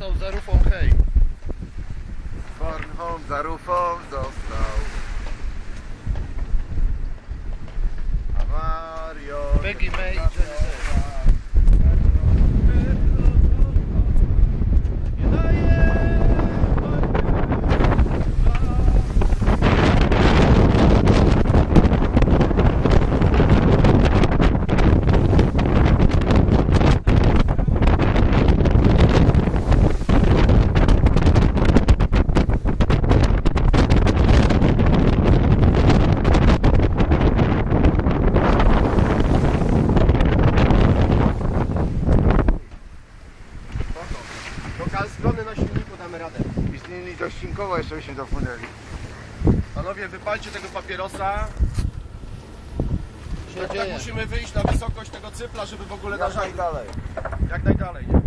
został za rufą, hej. Bornholm za rufą został. Mario. Peggy May i Johnny strony na silniku damy radę. I z nimi dościnkowo jeszcze byśmy dopłynęli. Panowie, wypalcie tego papierosa. Tak, tak musimy wyjść na wysokość tego cypla, żeby w ogóle Jak narzędzić. najdalej. Jak najdalej, nie?